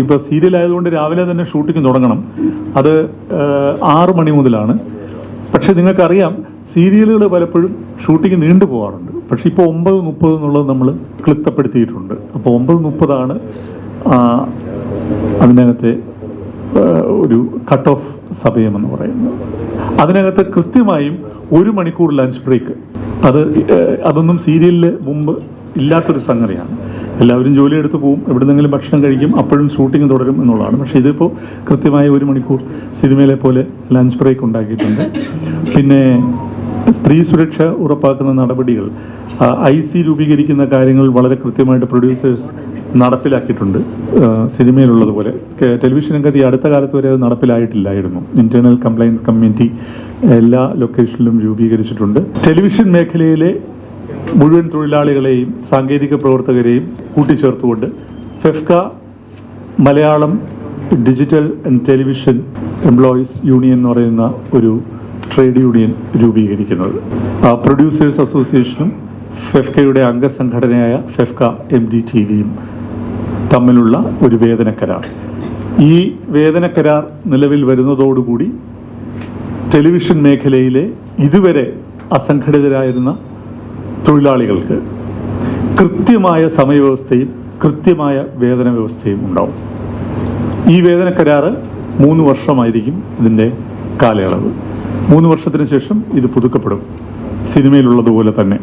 ഇപ്പോൾ സീരിയൽ ആയതുകൊണ്ട് രാവിലെ തന്നെ ഷൂട്ടിംഗ് തുടങ്ങണം. അത് ആറ് മണി മുതലാണ്. പക്ഷേ നിങ്ങൾക്കറിയാം സീരിയലുകൾ പലപ്പോഴും ഷൂട്ടിംഗ് നീണ്ടു പോകാറുണ്ട് പക്ഷെ ഇപ്പോൾ ഒമ്പത് മുപ്പത് എന്നുള്ളത് നമ്മൾ ക്ലിപ്തപ്പെടുത്തിയിട്ടുണ്ട്. അപ്പോൾ ഒമ്പത് മുപ്പതാണ് അതിനകത്തെ ഒരു കട്ട് ഓഫ് സമയമെന്ന് പറയുന്നത്. അതിനകത്ത് കൃത്യമായും ഒരു മണിക്കൂർ ലഞ്ച് ബ്രേക്ക് അത് അതൊന്നും സീരിയലിൽ മുമ്പ് ഇല്ലാത്തൊരു സംഗതിയാണ്. എല്ലാവരും ജോലി എടുത്ത് പോവും എവിടുന്നെങ്കിലും ഭക്ഷണം കഴിക്കും അപ്പോഴും ഷൂട്ടിംഗ് തുടരും എന്നുള്ളതാണ്. പക്ഷേ ഇതിപ്പോൾ കൃത്യമായ ഒരു മണിക്കൂർ സിനിമയിലെ പോലെ ലഞ്ച് ബ്രേക്ക് ഉണ്ടാക്കിയിട്ടുണ്ട്. പിന്നെ സ്ത്രീ സുരക്ഷ ഉറപ്പാക്കുന്ന നടപടികൾ ഐ സി രൂപീകരിക്കുന്ന കാര്യങ്ങൾ വളരെ കൃത്യമായിട്ട് പ്രൊഡ്യൂസേഴ്സ് നടപ്പിലാക്കിയിട്ടുണ്ട്. സിനിമയിലുള്ളതുപോലെ ടെലിവിഷൻ രംഗത്ത് ഈ അടുത്ത കാലത്ത് വരെ അത് നടപ്പിലായിട്ടില്ലായിരുന്നു. ഇന്റേണൽ കംപ്ലൈൻസ് കമ്മിറ്റി എല്ലാ ലൊക്കേഷനിലും രൂപീകരിച്ചിട്ടുണ്ട്. ടെലിവിഷൻ മേഖലയിലെ മുഴുവൻ തൊഴിലാളികളെയും സാങ്കേതിക പ്രവർത്തകരെയും കൂട്ടിച്ചേർത്തുകൊണ്ട് FEFKA Malayalam digital and television employees union എന്ന് പറയുന്ന ഒരു ട്രേഡ് യൂണിയൻ രൂപീകരിക്കുന്നത്. പ്രൊഡ്യൂസേഴ്സ് അസോസിയേഷനും ഫെഫ്കയുടെ അംഗസംഘടനയായ ഫെഫ്ക എം ഡി ടി വിയും തമ്മിലുള്ള ഒരു വേതന കരാർ ഈ വേതന കരാർ നിലവിൽ വരുന്നതോടുകൂടി ടെലിവിഷൻ മേഖലയിലെ ഇതുവരെ അസംഘടിതരായിരുന്ന തൊഴിലാളികൾക്ക് കൃത്യമായ സമയവ്യവസ്ഥയും കൃത്യമായ വേതന വ്യവസ്ഥയും ഉണ്ടാവും. ഈ വേതന കരാറ് മൂന്ന് വർഷമായിരിക്കും ഇതിന്റെ കാലയളവ്. മൂന്ന് വർഷത്തിന് ശേഷം ഇത് പുതുക്കപ്പെടും. സിനിമയിലുള്ളതുപോലെ തന്നെ.